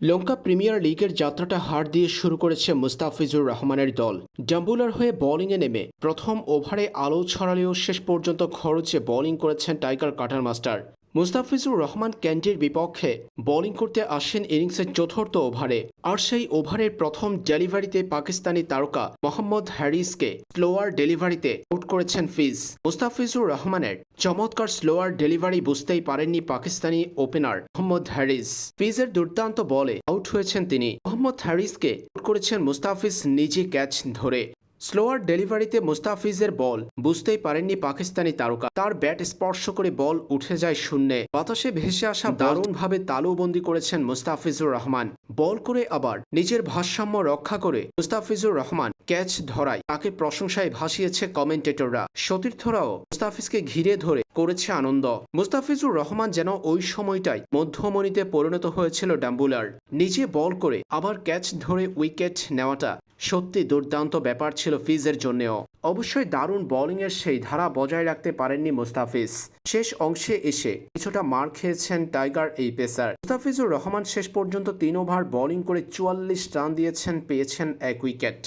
লঙ্কা premier লিগের যাত্রাটা হার দিয়ে শুরু করেছে মুস্তাফিজুর রহমানের দল। জাম্বুলার হয়ে বোলিংয়ে নেমে প্রথম ওভারে আলো ছড়ালেও শেষ পর্যন্ত খরচে বোলিং করেছেন tiger cutter master. Mustafizur Rahman ক্যান্ডির বিপক্ষে বোলিং করতে আসেন ইনিংসের চতুর্থ ওভারে, আর সেই ওভারের প্রথম ডেলিভারিতে পাকিস্তানি তারকা মোহাম্মদ হ্যারিসকে স্লোয়ার ডেলিভারিতে আউট করেছেন ফিজ। মুস্তাফিজুর রহমানের চমৎকার স্লোয়ার ডেলিভারি বুঝতেই পারেননি পাকিস্তানি ওপেনার মোহাম্মদ হ্যারিস। ফিজের দুর্দান্ত বলে আউট হয়েছেন তিনি। মোহাম্মদ হ্যারিসকে আউট করেছেন মুস্তাফিজ নিজে ক্যাচ ধরে। স্লোয়ার ডেলিভারিতে মুস্তাফিজের বল। বুঝতেই পারেননি পাকিস্তানি তারকা। তার ব্যাট স্পর্শ করে বল উঠে যায় শূন্যে। বাতাসে ভেসে আসা দারুণভাবে তালুবন্দি করেছেন মুস্তাফিজুর রহমান। বল করে আবার নিজের ভারসাম্য রক্ষা করে মুস্তাফিজুর রহমান ক্যাচ ধরায়। তাকে প্রশংসায় ভাসিয়েছে কমেন্টেটররা। সতীর্থরাও মুস্তাফিজকে ঘিরে ধরে করেছে আনন্দ। মুস্তাফিজুর রহমান যেন ওই সময়টাই মধ্যমণিতে পরিণত হয়েছিল ডাম্বুলার। নিজে বল করে আবার ক্যাচ ধরে উইকেট নেওয়াটা সত্যি দুর্দান্ত ব্যাপার ছিল ফিজের জন্যেও। অবশ্যই দারুণ বোলিংয়ের সেই ধারা বজায় রাখতে পারেননি মুস্তাফিজ। শেষ অংশে এসে কিছুটা মার খেয়েছেন টাইগার এই পেসার। মুস্তাফিজুর রহমান শেষ পর্যন্ত তিন ওভার বোলিং করে চুয়াল্লিশ রান দিয়েছেন, পেয়েছেন এক উইকেট।